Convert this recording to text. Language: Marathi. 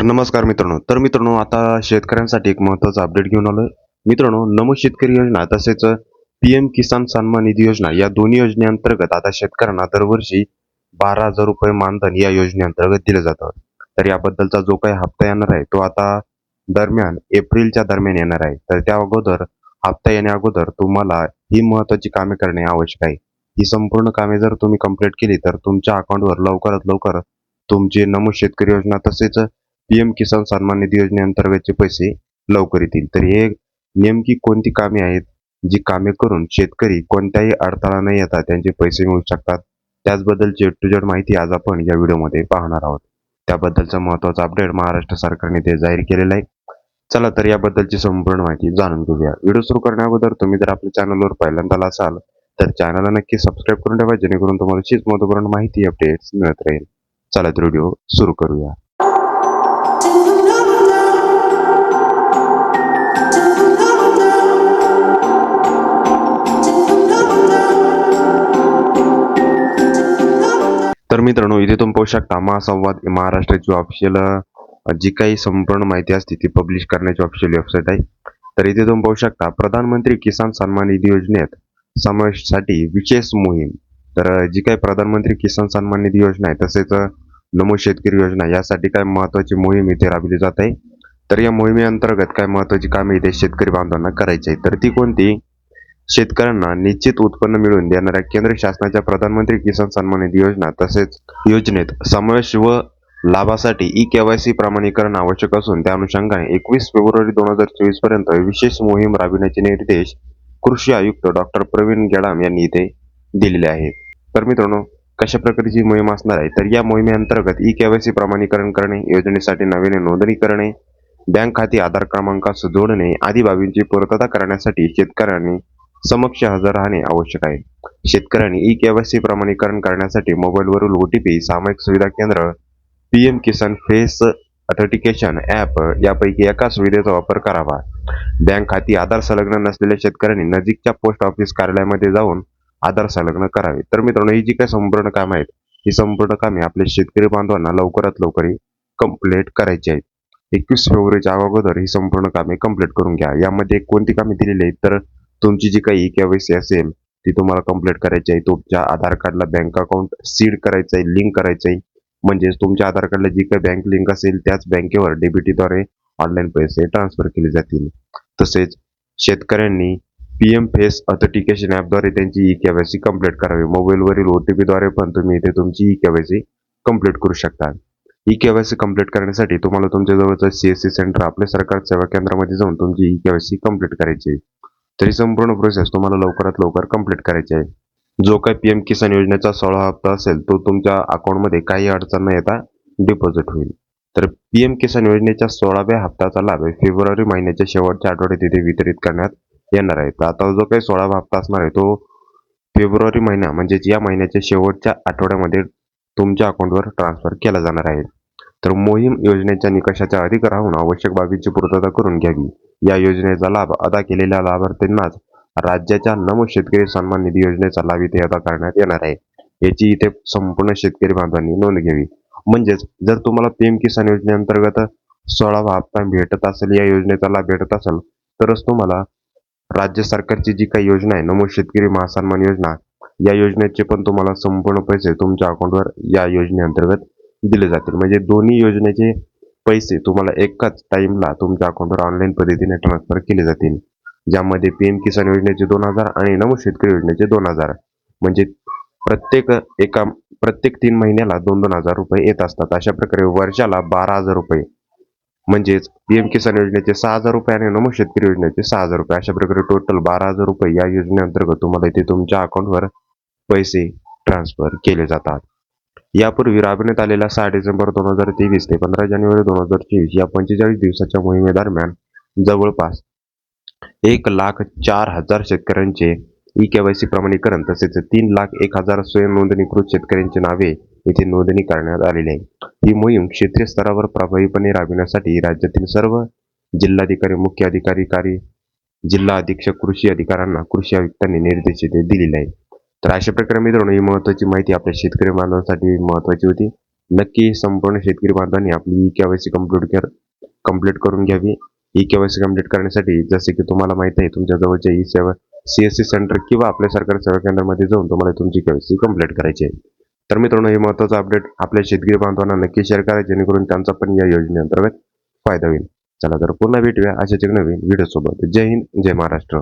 तर नमस्कार मित्रांनो. तर मित्रांनो आता शेतकऱ्यांसाठी एक महत्त्वाचा अपडेट घेऊन आलो मित्रांनो नमो शेतकरी योजना तसेच पी एम किसान सन्मान निधी योजना या दोन्ही योजनेअंतर्गत आता शेतकऱ्यांना दरवर्षी बारा हजार रुपये मानधन या योजनेअंतर्गत दिलं जातं. तर याबद्दलचा जो काही हप्ता येणार आहे तो आता दरम्यान एप्रिलच्या दरम्यान येणार आहे. तर त्या अगोदर हप्ता येण्या अगोदर तुम्हाला ही महत्त्वाची कामे करणे आवश्यक आहे. ही संपूर्ण कामे जर तुम्ही कंप्लीट केली तर तुमच्या अकाउंटवर लवकरात लवकर तुमचे नमो शेतकरी योजना तसेच पीएम किसान सन्मान निधी योजनेअंतर्गतचे पैसे लवकर येतील. तर हे नेमकी कोणती कामे आहेत? जी कामे करून शेतकरी कोणत्याही अडथळा न येता त्यांचे पैसे मिळू शकतात? त्याचबद्दलची टू जेड माहिती आज आपण या व्हिडिओमध्ये पाहणार आहोत. त्याबद्दलचा महत्त्वाचा अपडेट महाराष्ट्र सरकारने ते जाहीर केलेला आहे. चला तर याबद्दलची संपूर्ण माहिती जाणून घेऊया. व्हिडिओ सुरू करण्याअगोदर तुम्ही जर आपल्या चॅनलवर पहिल्यांदा असाल तर चॅनलला नक्की सबस्क्राईब करून ठेवा जेणेकरून तुम्हाला अशीच महत्त्वपूर्ण माहिती अपडेट्स मिळत राहील. चला तर व्हिडिओ सुरू करूया. तर मित्रांनो इथे तुम्ही पाहू शकता महासंवाद महाराष्ट्राची ऑफिशियल जी काही संपूर्ण माहिती असते ती पब्लिश करण्याची ऑफिशियल वेबसाईट आहे. तर इथे तुम्ही पाहू शकता प्रधानमंत्री किसान सन्मान निधी योजनेत समावेशासाठी विशेष मोहीम. तर जी काही प्रधानमंत्री किसान सन्मान निधी योजना आहे तसेच नमो शेतकरी योजना यासाठी काय महत्वाची मोहीम इथे राबवली जात आहे. तर या मोहिमेअंतर्गत काय महत्वाची कामे इथे शेतकरी बांधवांना करायची आहे. तर ती कोणती? शेतकऱ्यांना निश्चित उत्पन्न मिळवून देणाऱ्या केंद्र शासनाच्या प्रधानमंत्री किसान सन्मान निधी योजना तसेच योजनेत समावेश व लाभासाठी ई केवायसी प्रमाणीकरण आवश्यक असून त्या अनुषंगाने एकवीस फेब्रुवारी दोन हजार चोवीसपर्यंत विशेष मोहीम राबविण्याचे निर्देश कृषी आयुक्त डॉक्टर प्रवीण गेडाम यांनी इथे दिलेले आहेत तर मित्रांनो कशा प्रकारची मोहीम असणार आहे? तर या मोहिमेअंतर्गत ई केवायसी प्रमाणीकरण करणे योजनेसाठी नवीन नोंदणी करणे बँक खाते आधार क्रमांकास जोडणे आदी बाबींची पूर्तता करण्यासाठी शेतकऱ्यांनी समक्ष हजर राहणे आवश्यक आहे. शेतकऱ्यांनी ई केवायसी प्रमाणीकरण करण्यासाठी मोबाईलवरील ओ टी पी सामायिक सुविधा केंद्र P M Kisan face authentication app यापैकी एका सुविधेचा वापर करावा. बँक खाती आधार संलग्न नसलेल्या शेतकऱ्यांनी नजीकच्या पोस्ट ऑफिस कार्यालयामध्ये जाऊन आधार संलग्न करावे. तर मित्रांनो ही जी काही संपूर्ण कामं आहेत ही संपूर्ण कामे आपल्या शेतकरी बांधवांना लवकरात लवकर कंप्लीट करायची आहेत. एकवीस फेब्रुवारीच्या अगोदर ही संपूर्ण कामे कंप्लीट करून घ्या. यामध्ये कोणती कामे दिलेली आहेत तर तुमची जी काही ई केवायसी असेल ती तुम्हाला कंप्लीट करायची आहे. तुमच्या आधार कार्डला बँक अकाउंट सीड करायचं आहे लिंक करायचं आहे. म्हणजेच तुमच्या आधार कार्डला जी काही बँक लिंक असेल त्याच बँकेवर डेबिटीद्वारे ऑनलाईन पैसे ट्रान्सफर केले जातील. तसेच शेतकऱ्यांनी पी एम फेस ऑथेंटिकेशन ॲपद्वारे त्यांची ई केवायसी कंप्लीट करावी. मोबाईलवरील ओ टी पीद्वारे पण तुम्ही इथे तुमची ई केवायसी कंप्लीट करू शकता. ई केवायसी कंप्लीट करण्यासाठी तुम्हाला तुमच्या जवळचं सी एस सी सेंटर आपल्या सरकार सेवा केंद्रामध्ये जाऊन तुमची ई केवायसी कंप्लीट करायची आहे. तरी संपूर्ण प्रोसेस तुम्हाला लवकरात लवकर कंप्लीट करायची आहे. जो काही पी एम किसान योजनेचा सोळा हप्ता असेल तो तुमच्या अकाउंटमध्ये काही अडचण न येता डिपॉझिट होईल. तर पी एम किसान योजनेच्या सोळाव्या हप्त्याचा लाभ फेब्रुवारी महिन्याच्या शेवटच्या आठवड्यात इथे वितरित करण्यात येणार आहे. तर आता जो काही सोळावा हप्ता असणार आहे तो फेब्रुवारी महिना म्हणजेच या महिन्याच्या शेवटच्या आठवड्यामध्ये तुमच्या अकाउंटवर ट्रान्सफर केला जाणार आहे. तर मोहीम योजनेच्या निकषाच्या अधिक राहून आवश्यक बाबींची पूर्तता करून घ्यावी. या योजनेचा लाभ अदा केलेल्या लाभार्थींनाच राज्याच्या नमो शेतकरी सन्मान निधी योजनेचा लाभ इथे अदा करण्यात येणार आहे. याची इथे संपूर्ण शेतकरी बांधवांनी नोंद घ्यावी. म्हणजेच जर तुम्हाला पीएम किसान योजनेअंतर्गत सोळावा हप्ता भेटत असेल या योजनेचा लाभ भेटत असेल तरच तुम्हाला राज्य सरकारची जी काही योजना आहे नमो शेतकरी महासन्मान योजना या योजनेचे पण तुम्हाला संपूर्ण पैसे तुमच्या अकाउंटवर या योजनेअंतर्गत दिले जातील. म्हणजे दोन्ही योजनेचे पैसे तुम्हाला एकाच टाईमला तुमच्या अकाउंटवर ऑनलाईन पद्धतीने ट्रान्सफर केले जातील. ज्यामध्ये पी एम किसान योजनेचे दोन हजार आणि नमो शेतकरी योजनेचे दोन हजार. म्हणजे प्रत्येक एका प्रत्येक तीन महिन्याला दोन दोन हजार रुपये येत असतात. अशा प्रकारे वर्षाला बारा हजार रुपये. म्हणजेच पी एम किसान योजनेचे सहा हजार रुपये आणि नमो शेतकरी योजनेचे सहा हजार रुपये. अशा प्रकारे टोटल बारा हजार रुपये या योजनेअंतर्गत तुम्हाला इथे तुमच्या अकाउंटवर पैसे ट्रान्सफर केले जातात. यापूर्वी राबविण्यात आलेल्या सहा डिसेंबर दोन हजार तेवीस ते पंधरा जानेवारी दोन हजार चोवीस या पंचेचाळीस दिवसाच्या मोहिमेदरम्यान जवळपास एक लाख चार हजार शेतकऱ्यांचे ई केवायसी प्रमाणीकरण तसेच तीन लाख एक हजार स्वयं नोंदणीकृत शेतकऱ्यांची नावे येथे नोंदणी करण्यात आलेली आहे. ही मोहीम क्षेत्रीय स्तरावर प्रभावीपणे राबविण्यासाठी राज्यातील सर्व जिल्हाधिकारी मुख्य अधिकारी कार्य जिल्हा अधीक्षक कृषी अधिकाऱ्यांना कृषी आयुक्तांनी निर्देश दिलेले आहेत तर अशा प्रकारे मित्रांनो ही महत्त्वाची माहिती आपल्या शेतकरी बांधवांसाठी महत्त्वाची होती. नक्की संपूर्ण शेतकरी बांधवांनी आपली ई केवायसी कंप्लीट कर कंप्लीट करून घ्यावी. ई केवायसी कंप्लीट करण्यासाठी जसे की तुम्हाला माहीत आहे तुमच्या जवळच्या ई सेवा सीएससी सेंटर किंवा आपल्या सरकारी सेवा केंद्रामध्ये जाऊन तुम्हाला तुमची केवायसी कंप्लीट करायची आहे. तर मित्रांनो हे महत्वाचं अपडेट आपल्या शेतकरी बांधवांना नक्की शेअर करा जेणेकरून त्यांचा पण या योजनेअंतर्गत फायदा होईल. चला तर पुन्हा भेटूया अशाच एक नवीन व्हिडिओ सोबत. जय हिंद जय महाराष्ट्र.